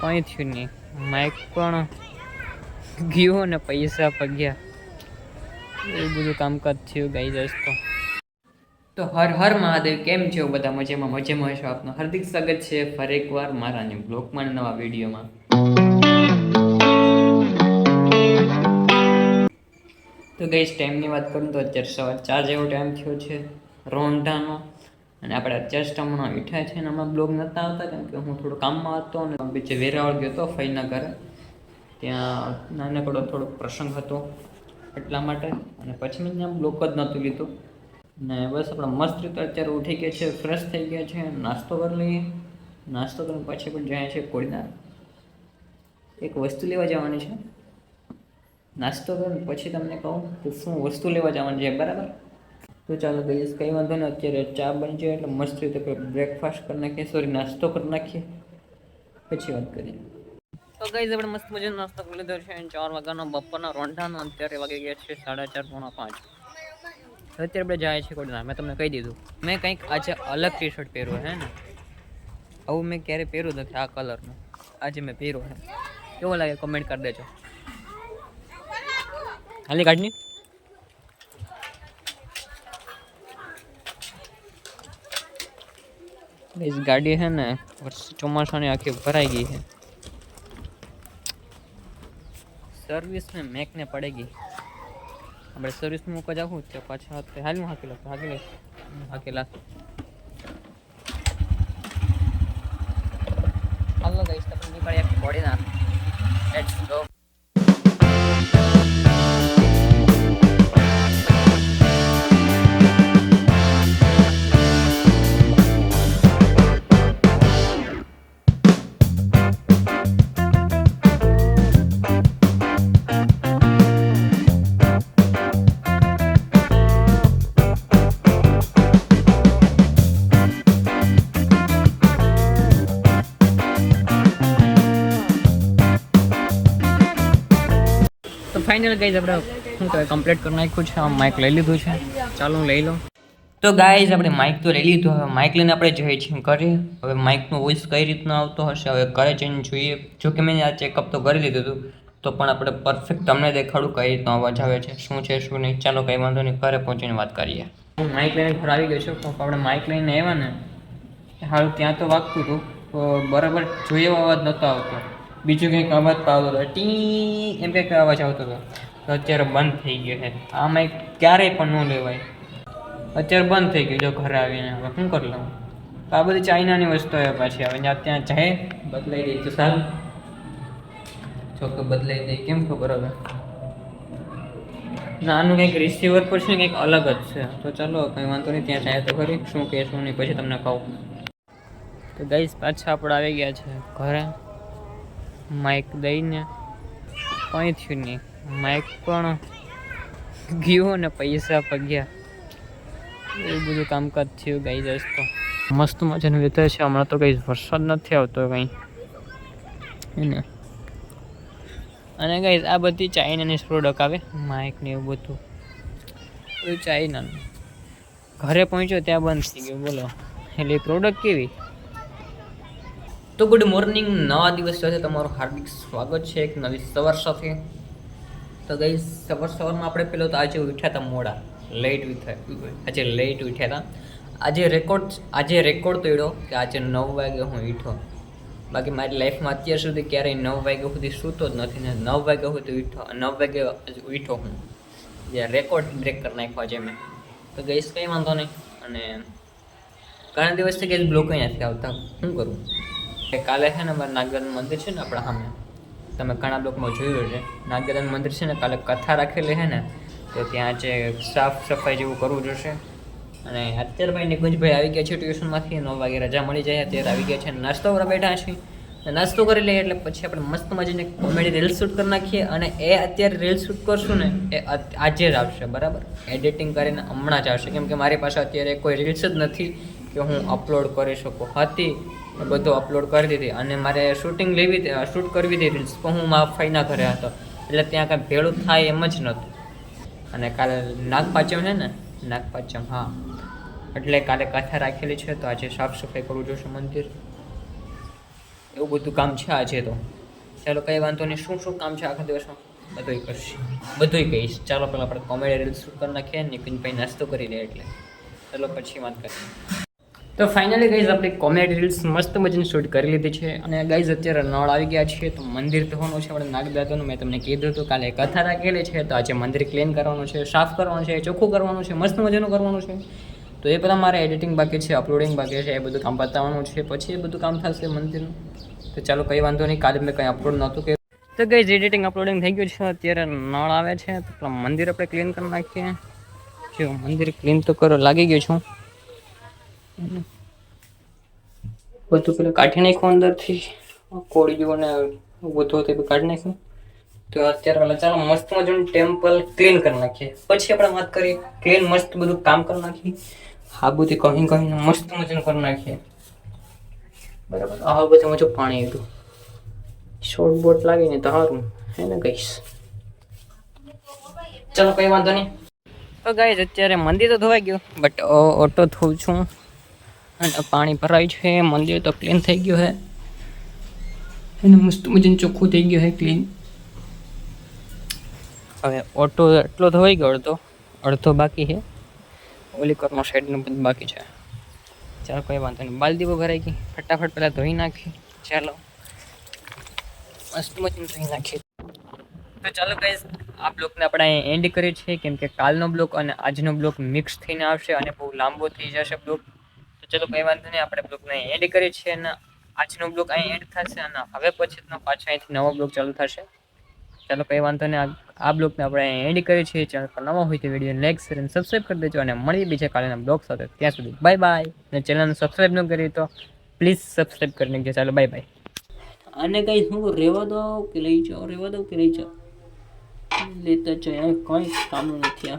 કંઈ થયું નહીં. માઇક પણ ગયું ને પૈસા પગ્યા. એ બધું કામકાજ થયું ગાઈ જશ તો. તો હર હર મહાદેવ, કેમ છો? બધા મજામાં? મજામાં છો આપનું? હાર્દિક સ્વાગત છે ફરી એકવાર મારા ન્યુ બ્લોગમાં નવા વિડીયોમાં. તો ગઈ ટાઈમની વાત કરું તો અત્યારે સવાર ચાર જેવો ટાઈમ થયો છે. રોંઢાનો અને આપણે જસ્ટ હમણાં મીઠા છે ને આમાં બ્લોગ નહોતા આવતા કેમ કે હું થોડું કામમાં હતો અને બીજે વેરાવળ ગયો હતો ફઈના ઘરે. ત્યાં નાનકડો થોડોક પ્રસંગ હતો એટલા માટે. અને પછી મેં ત્યાં બ્લોક જ નહોતું લીધું. ને બસ આપણે મસ્ત રીતે અત્યારે ઉઠી ગયા છે ફ્રેશ થઈ ગયા છે નાસ્તો કરી લઈએ. નાસ્તો કરીને પછી પણ જાય છે કોડીનાર એક વસ્તુ લેવા જવાની છે. નાસ્તો કરીને પછી તમને કહું કે શું વસ્તુ લેવા જવાની છે, બરાબર? તો ચાલો ગઈશ કંઈ વાંધો નહીં અત્યારે ચા બની જાય એટલે મસ્ત રીતે બ્રેકફાસ્ટ કરી નાખીએ. સોરી નાસ્તો કરી નાખીએ. પછી વાત કરીએ. તો ગઈ આપણે મસ્ત મજાનો નાસ્તો કરી લીધો છે. ચાર વાગ્યાનો, બપોરના રોંઢાનો અત્યારે વાગી ગયા છે સાડા ચાર, પોણા પાંચ. અત્યારે આપણે જાય છે કોડીનાર મેં તમને કહી દીધું. મેં કંઈક આજે અલગ ટી શર્ટ પહેર્યું હે ને? આવું મેં ક્યારે પહેર્યું નથી આ કલરનું આજે મેં પહેર્યું હે. કેવો લાગે? કમેન્ટ કરી દેજો. હાલી કાઢની? इस गाड़ी है ना ચોમાસાની આખી ભરાઈ ગઈ છે સર્વિસ में મેક ને પડેગી આપણે સર્વિસ મૂકવા જાવું તો પાછા હાથ હાલ હું હાકેલા હાકેલા હાકેલા હાલો ગાઈસ તો આપણે નીકળીએ Kodinar let's go final guys આપણે શું કહેવાય કમ્પ્લીટ કરી નાખ્યું છે. આ માઇક લઈ લીધું છે. ચાલો લઈ લઉં. તો ગાઈઝ આપણે માઇક તો લઈ લીધું. હવે માઇક લઈને આપણે જઈએ છીએ ઘરે હવે માઇકનો વોઇસ કઈ રીતનો આવતો હશે, હવે ઘરે જઈને જોઈએ. જો કે મેં આ ચેકઅપ તો કરી લીધું હતું, તો પણ આપણે પરફેક્ટ તમને દેખાડું કઈ રીતનો અવાજ આવે છે, શું છે, શું નહીં. ચાલો, કંઈ વાંધો નહીં, ઘરે પહોંચીને વાત કરીએ. હું માઇક લઈને ઘર આવી ગયો છું તો આપણે માઇક લઈને આવ્યા ને, હાલ ત્યાં તો વાગતું હતું બરાબર જોઈએ એવો અવાજ નહોતો આવતો. બીજું કંઈક અવાજ પાવતો હતો. ટી એમ કંઈક અવાજ આવતો હતો. તો અત્યારે બંધ થઈ ગયો છે. આમાં ક્યારેય પણ ન લેવાય. અત્યારે બંધ થઈ ગયું જો ઘરે આવીને. હવે શું કરી લઉં? તો આ બધી ચાઇનાની વસ્તુ આવે પાછી. હવે ત્યાં જાય, બદલાઈ દઈ તો સારું. જો બદલાઈ દઈ કેમ ખબર હવે? ના આનું કંઈક રિસીવર પર છે કંઈક અલગ જ છે. તો ચાલો, કંઈ વાંધો નહીં, ત્યાં જાય તો ખરી. શું કે શું નહીં, પછી તમને કહું. તો ગઈશ પાછા આપણે આવી ગયા છે ઘરે. માઇક દઈને. કંઈ થયું નહીં. માઇક પણ ગયું ને પૈસા પગ્યા. એવું બધું કામકાજ થયું ગાઈ જશ તો. મસ્ત મજાનું વેધર છે. હમણાં તો કંઈ વરસાદ નથી આવતો કંઈ. એને અને ગાઈઝ આ બધી ચાઇનાની પ્રોડક્ટ આવે. માઇક ને એવું બધું. બધું ચાઇનાનું. ઘરે પહોંચ્યો ત્યાં બંધ થઈ ગયું. બોલો. એટલે એ પ્રોડક્ટ કેવી? તો ગુડ મોર્નિંગ નવા દિવસ સાથે તમારું હાર્દિક સ્વાગત છે એક નવી સવાર સાથે. તો ગઈ સવાર સવારમાં આપણે પેલો તો આજે ઉઠ્યા હતા મોડા. લેટ આજે લેટ ઉઠ્યા હતા આજે રેકોર્ડ આજે રેકોર્ડ તોડ્યો કે આજે નવ વાગે હું ઉઠ્યો બાકી મારી લાઈફમાં અત્યાર સુધી ક્યારેય નવ વાગ્યા સુધી સૂતો જ નથી ને નવ વાગ્યા સુધી ઉઠ્યો નવ વાગે ઉઠ્યો હું. જે રેકોર્ડ બ્રેક કરી નાખ્યો આજે મેં. તો ગઈશ કંઈ વાંધો નહીં. અને ઘણા દિવસથી ગઈ બ્લોક નથી આવતા. શું કરું? કાલે છે ને અમારે નાગરાજન મંદિર છે ને આપણા સામે. તમે ઘણા બ્લોકમાં જોયું છે નાગરાજન મંદિર છે ને કાલે કથા રાખેલી છે ને, તો ત્યાં જે સાફ સફાઈ જેવું કરવું જોશે. અને અત્યારે ભાઈ નિકુંજભાઈ આવી ગયા છે ટ્યુશનમાંથી નવ વાગે રજા મળી જાય, અત્યારે આવી ગયા છે નાસ્તો કરવા બેઠા છીએ નાસ્તો કરી લઈએ એટલે પછી આપણે મસ્ત મજાને કોમેડી રીલ શૂટ કરી નાખીએ અને એ અત્યારે રીલ શૂટ કરશું ને, એ આજે જ આવશે, બરાબર? એડિટિંગ કરીને હમણાં જ આવશે. કેમ કે મારી પાસે અત્યારે કોઈ રીલ્સ જ નથી કે હું અપલોડ કરી શકું. હતી બધું અપલોડ કરી દીધી. અને મારે શૂટિંગ લેવી શૂટ કરવી હતી રીલ્સ પણ હું મારા ફઈના ઘરે હતો. એટલે ત્યાં કાંઈ ભેળું થાય એમ જ નહોતું. અને કાલે નાગપાંચમ છે ને, નાગપાંચમ, હા. એટલે કાલે કથા રાખેલી છે, તો આજે સાફ સફાઈ કરવું જોશે મંદિર. એવું બધું કામ છે આજે તો. ચાલો કંઈ વાંધો નહીં, શું શું કામ છે આખા દિવસમાં? બધુંય કરશે. બધુંય કહીશ. ચાલો પહેલાં આપણે કોમેડી રીલ્સ શૂટ કરી નાખીએ નિકિનભાઈ નાસ્તો કરી લે એટલે. ચાલો પછી વાત કરીએ. તો ફાઇનલી ગાઈઝ આપણે કોમેડી રીલ્સ મસ્ત મજાની શૂટ કરી લીધી છે. અને ગાઈઝ અત્યારે નળ આવી ગયા છે તો મંદિર ધોવાનું છે, આપણે નાગદાદાનું. મેં તમને કીધું હતું કાલે કથા રાખેલી છે, તો આજે મંદિર ક્લીન કરવાનું છે, સાફ કરવાનું છે, ચોખ્ખું કરવાનું છે, મસ્ત મજાનું કરવાનું છે. તો એ બધા મારે એડિટિંગ બાકી છે અપલોડિંગ બાકી છે, એ બધું કામ બતાવવાનું છે. પછી એ બધું કામ થશે મંદિરનું. તો ચાલો, કંઈ વાંધો નહીં, કાલે મેં કંઈ અપલોડ નહોતું કર્યું. તો ગઈ એડિટિંગ અપલોડિંગ થઈ ગયું છે. અત્યારે નળ આવે છે, તો મંદિર આપણે ક્લીન કરી નાખીએ. જો, મંદિર ક્લીન તો કરો, લાગી ગયું છું. બધું પેલું કાઢી નાખ્યું અંદરથી. કોળીઓને બધું તે કાઢી નાખ્યું. તો અત્યારે પેલા મસ્ત મજાનું ટેમ્પલ ક્લીન કરી નાખીએ. પછી આપણે વાત કરીએ ક્લીન મસ્ત બધું કામ કરી નાખીએ. હાબુથી કહી કહીને મસ્ત મજાનું કરી નાખીએ. બરાબર. આ બધું મજો પાણી હતું. શોર્ટ બોટ લાગીને તો સારું હે ને કહીશ ચલો કઈ વાંધો નહીં. તો ગાઈઝ અત્યારે મંદિર તો ધોવાઈ ગયું બટ ઓટો ધોઉં છું. અને પાણી ભરાય છે મંદિર તો ક્લીન થઈ ગયું છે. એને મસ્ત મજાનું ચોખ્ખું થઈ ગયું છે ક્લીન હવે ઓટો એટલો ધોઈ ગયો અડધો અડધો બાકી છે. ઓલી કરનો સાઈડનું બધું બાકી છે. ચાલો કોઈ વાંધો નહીં. બાલદીઓ ભરાઈ ગઈ. ફટાફટ પહેલાં ધોઈ નાખી. ચાલો. મસ્ત મજાનું ધોઈ નાખીએ તો ચાલો ગાઈઝ આ બ્લોકને આપણે એન્ડ કરીએ છીએ. કેમ કે કાલનો બ્લોક અને આજનો બ્લોક મિક્સ થઈને આવશે અને બહુ લાંબો થઈ જશે બ્લોક. તો ચલો કંઈ વાંધો નહીં, આપણે બ્લોકને એન્ડ કરીએ છીએ અને આજનો બ્લોક અહીં એન્ડ થશે અને હવે પછીનો પાછો અહીંથી નવો બ્લોક ચાલુ થશે. ચાલો કંઈ વાંધો નહીં, આ- બ્લોકને આપણે એન્ડ કરીએ છીએ. ચેનલ પર નવો હોય તો વીડિયો લાઈક શેર અને સબસ્ક્રાઈબ કરી દેજો અને મળીએ બીજા કાલેના બ્લોગ સાથે. ત્યાં સુધી બાય બાય અને ચેનલને સબસ્ક્રાઈબ ન કરી તો પ્લીઝ સબસ્ક્રાઈબ કરી નાખજો. ચાલો બાય બાય અને કઈ હું રેવા દો કે લઈ જાઓ રેવા દો કે લઈ જાઓ લેતા જાય કંઈ કામનું નથી આ.